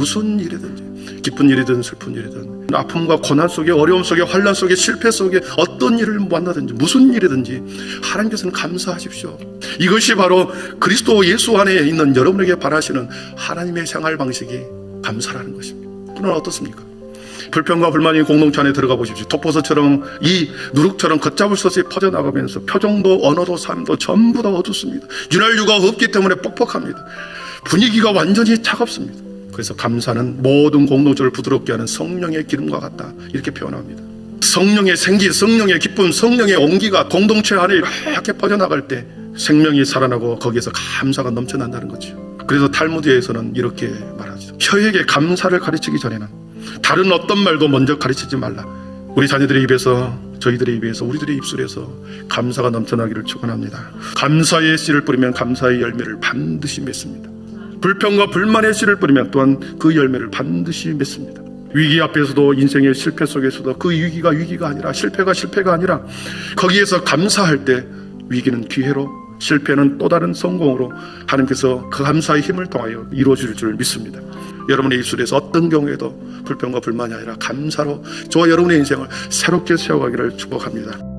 무슨 일이든지 기쁜 일이든 슬픈 일이든 아픔과 고난 속에 어려움 속에 환란 속에 실패 속에 어떤 일을 만나든지 무슨 일이든지 하나님께서는 감사하십시오. 이것이 바로 그리스도 예수 안에 있는 여러분에게 바라시는 하나님의 생활 방식이 감사라는 것입니다. 그러나 어떻습니까? 불평과 불만이 공동체 안에 들어가 보십시오. 독버섯처럼 이 누룩처럼 걷잡을 수 없이 퍼져나가면서 표정도 언어도 삶도 전부 다 어둡습니다. 윤활유가 없기 때문에 뻑뻑합니다. 분위기가 완전히 차갑습니다. 그래서 감사는 모든 공동체를 부드럽게 하는 성령의 기름과 같다. 이렇게 표현합니다. 성령의 생기, 성령의 기쁨, 성령의 온기가 공동체 안에 이렇게 퍼져나갈 때 생명이 살아나고 거기에서 감사가 넘쳐난다는 거죠. 그래서 탈무드에서는 이렇게 말하죠. 혀에게 감사를 가르치기 전에는 다른 어떤 말도 먼저 가르치지 말라. 우리 자녀들의 입에서 저희들의 입에서 우리들의 입술에서 감사가 넘쳐나기를 축원합니다. 감사의 씨를 뿌리면 감사의 열매를 반드시 맺습니다. 불평과 불만의 씨를 뿌리면 또한 그 열매를 반드시 맺습니다. 위기 앞에서도 인생의 실패 속에서도 그 위기가 위기가 아니라 실패가 실패가 아니라 거기에서 감사할 때 위기는 기회로 실패는 또 다른 성공으로 하나님께서 그 감사의 힘을 통하여 이루어질 줄 믿습니다. 여러분의 입술에서 어떤 경우에도 불평과 불만이 아니라 감사로 저와 여러분의 인생을 새롭게 세워가기를 축복합니다.